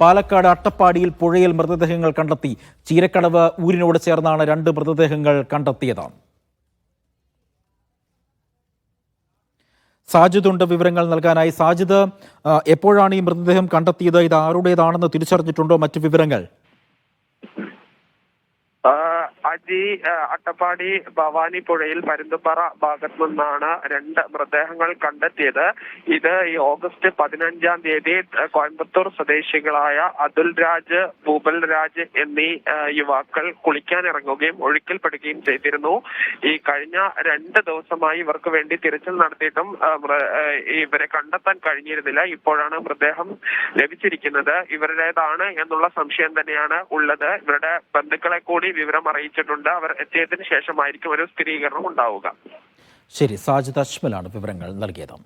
പാലക്കാട് അട്ടപ്പാടിയിൽ പുഴയിൽ മൃതദേഹങ്ങൾ കണ്ടെത്തി. ചീരക്കടവ് ഊരിനോട് ചേർന്നാണ് രണ്ട് മൃതദേഹങ്ങൾ കണ്ടെത്തിയത്. സാജിദ് ഉണ്ട് വിവരങ്ങൾ നൽകാനായി. സാജിദ് എപ്പോഴാണ് ഈ മൃതദേഹം കണ്ടെത്തിയത്? ഇത് ആരുടേതാണെന്ന് തിരിച്ചറിഞ്ഞിട്ടുണ്ടോ? മറ്റു വിവരങ്ങൾ? അജി അട്ടപ്പാടി ഭവാനി പുഴയിൽ പരുന്തുപ്പാറ ഭാഗത്ത് നിന്നാണ് രണ്ട് മൃതദേഹങ്ങൾ കണ്ടെത്തിയത്. ഇത് ഈ ഓഗസ്റ്റ് പതിനഞ്ചാം തീയതി കോയമ്പത്തൂർ സ്വദേശികളായ അതുൽ രാജ് ഭൂപൽ രാജ് എന്നീ യുവാക്കൾ കുളിക്കാൻ ഇറങ്ങുകയും ഒഴുക്കിൽപ്പെടുകയും ചെയ്തിരുന്നു. ഈ കഴിഞ്ഞ രണ്ട് ദിവസമായി ഇവർക്ക് വേണ്ടി തിരച്ചിൽ നടത്തിയിട്ടും ഇവരെ കണ്ടെത്താൻ കഴിഞ്ഞിരുന്നില്ല. ഇപ്പോഴാണ് മൃതദേഹം ലഭിച്ചിരിക്കുന്നത്. ഇവരുടേതാണ് എന്നുള്ള സംശയം തന്നെയാണ് ഉള്ളത്. ഇവരുടെ ബന്ധുക്കളെ കൂടി വിവരം അറിയിച്ചിട്ടുണ്ട് അവർ എത്തിയതിനു ശേഷമായിരിക്കും ഒരു സ്ഥിരീകരണം ഉണ്ടാവുക. ശരി സാജിദ് അജ്മലാണ് വിവരങ്ങൾ നൽകിയത്.